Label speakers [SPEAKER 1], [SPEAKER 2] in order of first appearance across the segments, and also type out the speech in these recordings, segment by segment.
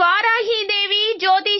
[SPEAKER 1] இவ்வாறாகி இதை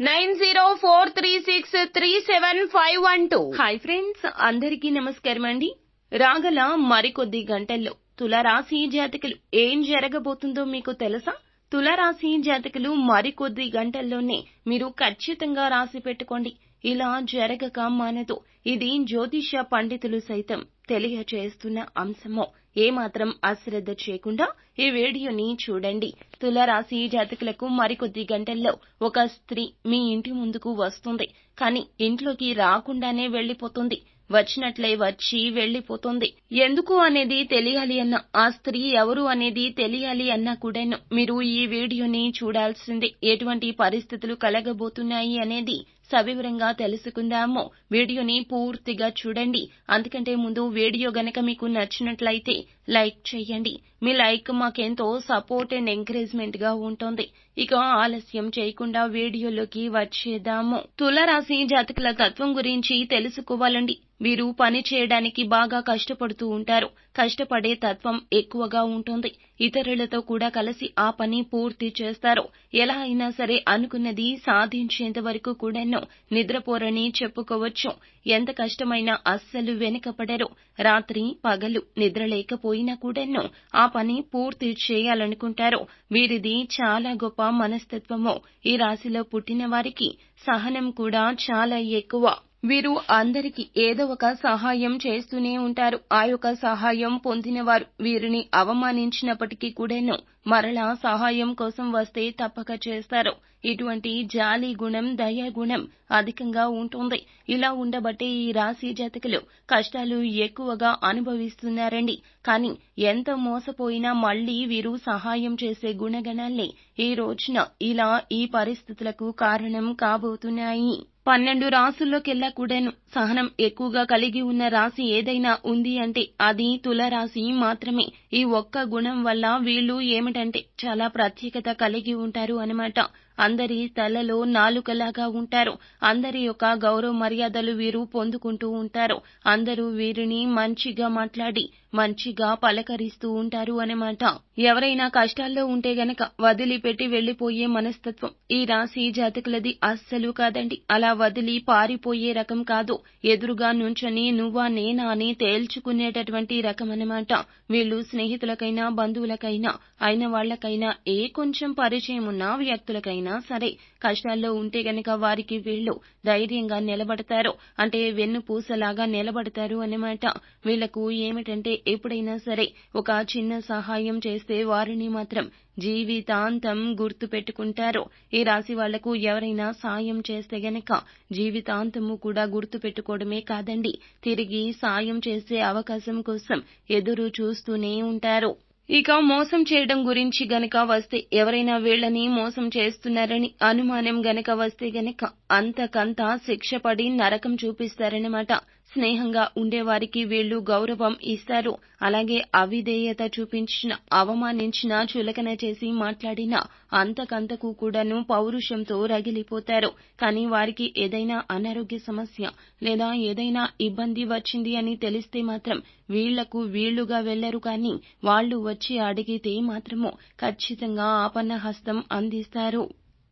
[SPEAKER 1] nine zero four three six three seven five one two. Hi friends అందరికీ నమస్కారం అండి. రాగల మరికొద్ది గంటల్లో తులరాశి జాతకులు ఏం జరగబోతుందో మీకు తెలుసా? తులరాశి జాతకులు మరికొద్ది గంటల్లోనే మీరు ఖచ్చితంగా రాసి పెట్టుకోండి. ఇలా జరగక మానదు. ఇది జ్యోతిష పండితులు సైతం. తెలియచేస్తున్న అంశమో ఏమాత్రం అశ్రద్ధ చేయకుండా ఈ వీడియోని చూడండి. తులరాశి జాతకులకు మరికొద్ది గంటల్లో ఒక స్త్రీ మీ ఇంటి ముందుకు వస్తుంది. కానీ ఇంట్లోకి రాకుండానే వెళ్ళిపోతుంది వచ్చినట్లే వచ్చి వెళ్ళిపోతుంది ఎందుకు అనేది తెలియాలి అన్న ఆ స్త్రీ ఎవరు అనేది తెలియాలి అన్నా కూడాను మీరు ఈ వీడియోని చూడాల్సిందే. ఎటువంటి పరిస్థితులు కలగబోతున్నాయి అనేది సవివరంగా తెలుసుకుందాము. వీడియోని పూర్తిగా చూడండి. అందుకంటే ముందు వీడియో గనక మీకు నచ్చినట్లయితే లైక్ చేయండి. మీ లైక్ మాకెంతో సపోర్ట్ అండ్ ఎంకరేజ్మెంట్గా ఉంటుంది. ఇక ఆలస్యం చేయకుండా వీడియోలోకి వచ్చేద్దాము. తులరాశి జాతకుల తత్వం గురించి తెలుసుకోవాలండి. వీరు పని చేయడానికి బాగా కష్టపడుతూ ఉంటారు. కష్టపడే తత్వం ఎక్కువగా ఉంటుంది. ఇతరులతో కూడా కలిసి ఆ పని పూర్తి చేస్తారు. ఎలా అయినా సరే అనుకున్నది సాధించేంత వరకు కూడాను నిద్రపోరని చెప్పుకోవచ్చు. ఎంత కష్టమైనా అస్సలు వెనుకపడరు రాత్రి పగలు నిద్ర లేకపోయినా కూడాను ఆ పని పూర్తి చేయాలనుకుంటారు. వీరిది చాలా గొప్ప మనస్తత్వము. ఈ రాశిలో పుట్టిన వారికి సహనం కూడా చాలా ఎక్కువ. వీరు అందరికీ ఏదో ఒక సహాయం చేస్తూనే ఉంటారు. ఆ యొక్క సహాయం పొందినవారు వీరిని అవమానించినప్పటికీ కూడాను మరలా సహాయం కోసం వస్తే తప్పక చేస్తారు. ఇటువంటి జాలి గుణం దయా గుణం అధికంగా ఉంటుంది. ఇలా ఉండబట్టే ఈ రాశి జాతకులు కష్టాలు ఎక్కువగా అనుభవిస్తున్నారండి. కానీ ఎంత మోసపోయినా మళ్ళీ వీరు సహాయం చేసే గుణగణాల్ని ఈ రోజున ఇలా ఈ పరిస్థితులకు కారణం కాబోతున్నాయి. పన్నెండు రాసుల్లోకెల్లా కూడాను సహనం ఎక్కువగా కలిగి ఉన్న రాశి ఏదైనా ఉంది అంటే అది తుల రాశి మాత్రమే. ఈ ఒక్క గుణం వల్ల వీళ్ళు ఏమిటంటే చాలా ప్రత్యేకత కలిగి ఉంటారు అనమాట అందరి తలలో నాలుకలాగా ఉంటారు. అందరి యొక్క గౌరవ మర్యాదలు వీరు పొందుకుంటూ ఉంటారు. అందరూ వీరిని మంచిగా మాట్లాడి మంచిగా పలకరిస్తూ ఉంటారు అనమాట ఎవరైనా కష్టాల్లో ఉంటే గనక వదిలిపెట్టి వెళ్ళిపోయే మనస్తత్వం ఈ రాశి జాతకులది అస్సలు కాదండి. అలా వదిలి పారిపోయే రకం కాదు. ఎదురుగా నుంచొని నువ్వా నేనా అని తేల్చుకునేటటువంటి రకం అన్నమాట వీళ్ళు స్నేహితులకైనా బంధువులకైనా అయిన వాళ్ళకైనా ఏ కొంచెం పరిచయం ఉన్న వ్యక్తులకైనా సరే కష్టాల్లో ఉంటే గనక వారికి వీళ్ళు ధైర్యంగా నిలబడతారు. అంటే వెన్నుపూసలాగా నిలబడతారు అన్నమాట. వీళ్ళకు ఏమిటంటే ఎప్పుడైనా సరే ఒక చిన్న సహాయం చేస్తే వారిని మాత్రం జీవితాంతం గుర్తు పెట్టుకుంటారు ఈ రాశి వాళ్ళకు ఎవరైనా సాయం చేస్తే గనక జీవితాంతము కూడా గుర్తు పెట్టుకోవడమే కాదండి. తిరిగి సాయం చేసే అవకాశం కోసం ఎదురు చూస్తూనే ఉంటారు. ఇక మోసం చేయడం గురించి గనక వస్తే ఎవరైనా వీళ్ళని మోసం చేస్తున్నారని అనుమానం గనక వస్తే గనక అంతకంతా శిక్షపడి నరకం చూపిస్తారన్నమాట. స్నేహంగా ఉండేవారికి వీళ్ళు గౌరవం ఇస్తారు. అలాగే అవిధేయత చూపించిన అవమానించిన చులకన చేసి మాట్లాడిన అంతకంతకు కూడాను పౌరుషంతో రగిలిపోతారు. కానీ వారికి ఏదైనా అనారోగ్య సమస్య లేదా ఏదైనా ఇబ్బంది వచ్చింది అని తెలిస్తే మాత్రం వీళ్ళకు వీళ్ళుగా వెళ్ళరు కానీ వాళ్ళు వచ్చి అడిగితే మాత్రము ఖచ్చితంగా ఆపన్న హస్తం అందిస్తారు.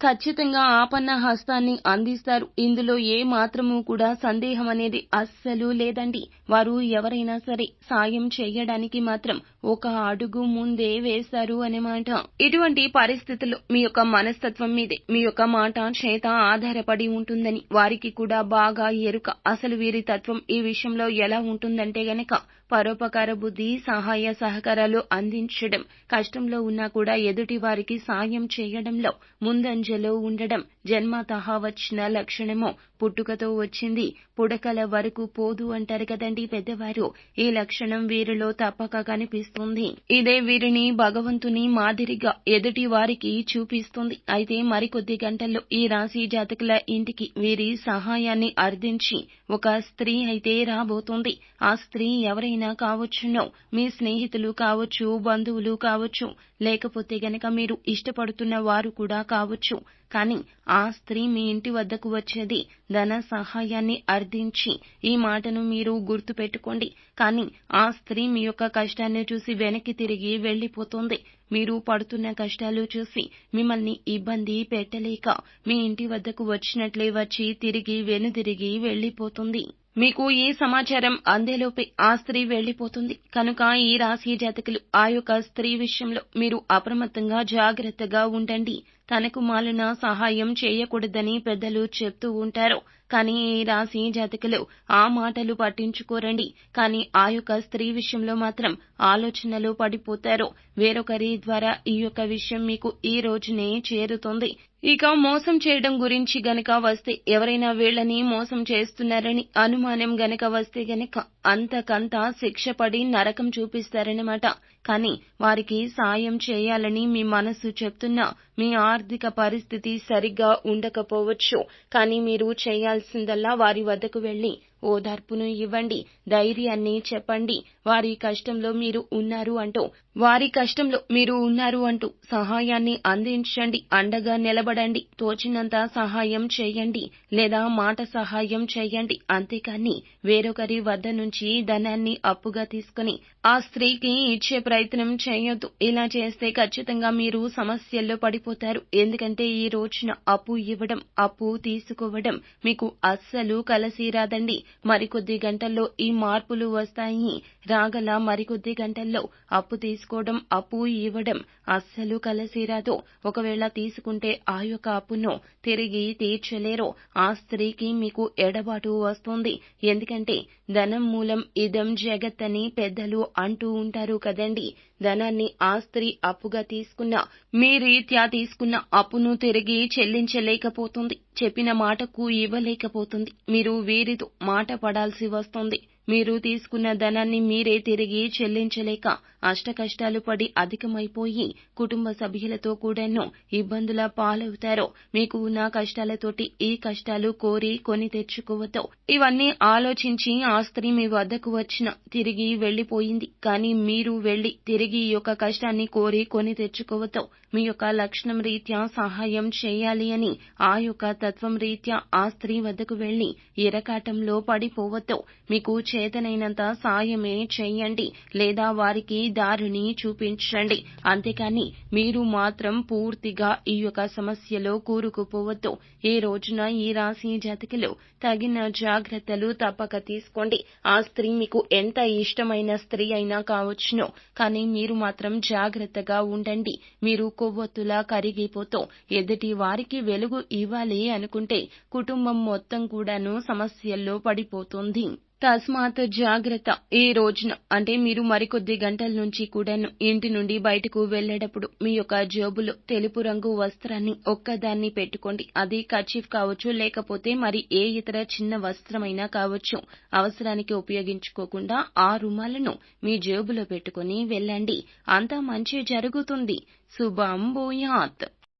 [SPEAKER 1] ఖచ్చితంగా ఆపన్న హస్తాన్ని అందిస్తారు. ఇందులో ఏ మాత్రము కూడా సందేహం అనేది అస్సలు లేదండి. వారు ఎవరైనా సరే సాయం చేయడానికి మాత్రం ఒక అడుగు ముందే వేస్తారు అన్నమాట ఇటువంటి పరిస్థితుల్లో మీ యొక్క మనస్తత్వం మీదే మీ యొక్క మాట చేత ఆధారపడి ఉంటుందని వారికి కూడా బాగా ఎరుక. అసలు వీరి తత్వం ఈ విషయంలో ఎలా ఉంటుందంటే గనక పరోపకార బుద్ధి సహాయ సహకారాలు అందించడం కష్టంలో ఉన్నా కూడా ఎదుటి వారికి సాయం చేయడంలో ముందంజలో ఉండడం జన్మతహా వచ్చిన లక్షణము పుట్టుకతో వచ్చింది పుడకల వరకు పోదు అంటారు కదండి పెద్దవారు. ఈ లక్షణం వీరిలో తప్పక కనిపిస్తుంది. ఇదే వీరిని భగవంతుని మాదిరిగా ఎదుటి వారికి చూపిస్తుంది. అయితే మరికొద్ది గంటల్లో ఈ రాశి జాతకుల ఇంటికి వీరి సహాయాన్ని అర్థించి ఒక స్త్రీ అయితే రాబోతుంది. ఆ స్త్రీ ఎవరైనా కావచ్చునో మీ స్నేహితులు కావచ్చు బంధువులు కావచ్చు లేకపోతే గనక మీరు ఇష్టపడుతున్న వారు కూడా కావచ్చు. కానీ ఆ స్త్రీ మీ ఇంటి వద్దకు వచ్చేది ధన సహాయాన్ని అర్థించి ఈ మాటను మీరు గుర్తు పెట్టుకోండి కానీ ఆ స్త్రీ మీ యొక్క కష్టాన్ని చూసి వెనక్కి తిరిగి వెళ్ళిపోతుంది మీరు పడుతున్న కష్టాలు చూసి మిమ్మల్ని ఇబ్బంది పెట్టలేక మీ ఇంటి వద్దకు వచ్చినట్లే వచ్చి తిరిగి వెనుదిరిగి వెళ్ళిపోతుంది మీకు ఈ సమాచారం అందేలోపే ఆ స్త్రీ వెళ్ళిపోతుంది కనుక ఈ రాశి జాతకులు ఆ యొక్క స్త్రీ విషయంలో మీరు అప్రమత్తంగా జాగ్రత్తగా ఉండండి. తనకు మాలిన సహాయం చేయకూడదని పెద్దలు చెప్తూ ఉంటారు. కానీ ఈ రాశి జాతకులు ఆ మాటలు పట్టించుకోరండి. కానీ ఆ యొక్క స్త్రీ విషయంలో మాత్రం ఆలోచనలు పడిపోతారు. వేరొకరి ద్వారా ఈ యొక్క విషయం మీకు ఈ రోజునే చేరుతుంది. ఇక మోసం చేయడం గురించి గనక వస్తే ఎవరైనా వీళ్ళని మోసం చేస్తున్నారని అనుమానం గనక వస్తే గనక అంతకంతా శిక్ష పడి నరకం చూపిస్తారన్నమాట. కానీ వారికి సాయం చేయాలని మీ మనసు చెప్తున్నా మీ ఆర్థిక పరిస్థితి సరిగ్గా ఉండకపోవచ్చు. కానీ మీరు చేయాల్సిందల్లా వారి వద్దకు వెళ్ళి ఓదార్పును ఇవ్వండి ధైర్యాన్ని చెప్పండి. వారి కష్టంలో మీరు ఉన్నారు అంటూ వారి కష్టంలో మీరు ఉన్నారు అంటూ సహాయాన్ని అందించండి. అండగా నిలబడండి. తోచినంత సహాయం చేయండి. లేదా మాట సహాయం చేయండి. అంతేకాని వేరొకరి వద్ద నుంచి ధనాన్ని అప్పుగా తీసుకుని ఆ స్త్రీకి ఇచ్చే ప్రయత్నం చేయొద్దు. ఇలా చేస్తే ఖచ్చితంగా మీరు సమస్యల్లో పడిపోతారు. ఎందుకంటే ఈ రోజున అప్పు ఇవ్వడం అప్పు తీసుకోవడం మీకు అస్సలు కలిసి రాదండి. మరికొద్ది గంటల్లో ఈ మార్పులు వస్తాయి. రాగల మరికొద్ది గంటల్లో అప్పు తీసుకోవడం అప్పు ఇవ్వడం అస్సలు కలిసిరాదు. ఒకవేళ తీసుకుంటే ఆ యొక్క అప్పును తిరిగి తీర్చలేరు. ఆ స్త్రీకి మీకు ఎడబాటు వస్తుంది. ఎందుకంటే ధనం మూలం ఇదం జగత్ అని పెద్దలు అంటూ ఉంటారు కదండి. ధనాన్ని ఆ స్త్రీ అప్పుగా తీసుకున్న మీ రీత్యా తీసుకున్న అప్పును తిరిగి చెల్లించలేకపోతుంది. చెప్పిన మాటకు ఇవ్వలేకపోతుంది. మీరు వీరితో మాట పడాల్సి వస్తుంది. మీరు తీసుకున్న ధనాన్ని మీరే తిరిగి చెల్లించలేక అష్టకష్టాలు పడి అధికమైపోయి కుటుంబ సభ్యులతో కూడాను ఇబ్బందుల పాలవుతారో మీకు ఉన్న కష్టాలతోటి ఈ కష్టాలు కోరి కొని తెచ్చుకోవద్దు ఇవన్నీ ఆలోచించి ఆ స్త్రీ మీ వద్దకు వచ్చిన తిరిగి వెళ్ళిపోయింది కానీ మీరు వెళ్ళి తిరిగి ఈ యొక్క కష్టాన్ని కోరి కొని తెచ్చుకోవద్దు మీ యొక్క లక్షణం రీత్యా సహాయం చేయాలి అని ఆ యొక్క తత్వం రీత్యా ఆ స్త్రీ వద్దకు వెళ్ళి ఇరకాటంలో పడిపోవద్దు మీకు చేతనైనంత సాయమే చేయండి లేదా వారికి దారిని చూపించండి. అంతేకాని మీరు మాత్రం పూర్తిగా ఈ యొక్క సమస్యలో కూరుకుపోవద్దు. ఈ రోజున ఈ రాశి జాతకులు తగిన జాగ్రత్తలు తప్పక తీసుకోండి. ఆ స్త్రీ మీకు ఎంత ఇష్టమైన స్త్రీ అయినా కావచ్చును. కానీ మీరు మాత్రం జాగ్రత్తగా ఉండండి. మీరు కొవ్వొత్తులా కరిగిపోతూ ఎదుటి వారికి వెలుగు ఇవ్వాలి అనుకుంటే కుటుంబం మొత్తం కూడాను సమస్యల్లో పడిపోతుంది. తస్మాత్ జాగ్రత్త. ఈ రోజున అంటే మీరు మరికొద్ది గంటల నుంచి కూడాను ఇంటి నుండి బయటకు వెళ్ళేటప్పుడు మీ యొక్క జేబులో తెలుపు రంగు వస్త్రాన్ని ఒక్కదాన్ని పెట్టుకోండి. అది కర్చీఫ్ కావచ్చు లేకపోతే మరి ఏ ఇతర చిన్న వస్త్రమైనా కావచ్చు. అవసరానికి ఉపయోగించుకోకుండా ఆ రుమాలను మీ జేబులో పెట్టుకుని వెళ్ళండి. అంతా మంచి జరుగుతుంది. శుభం భూయాత్.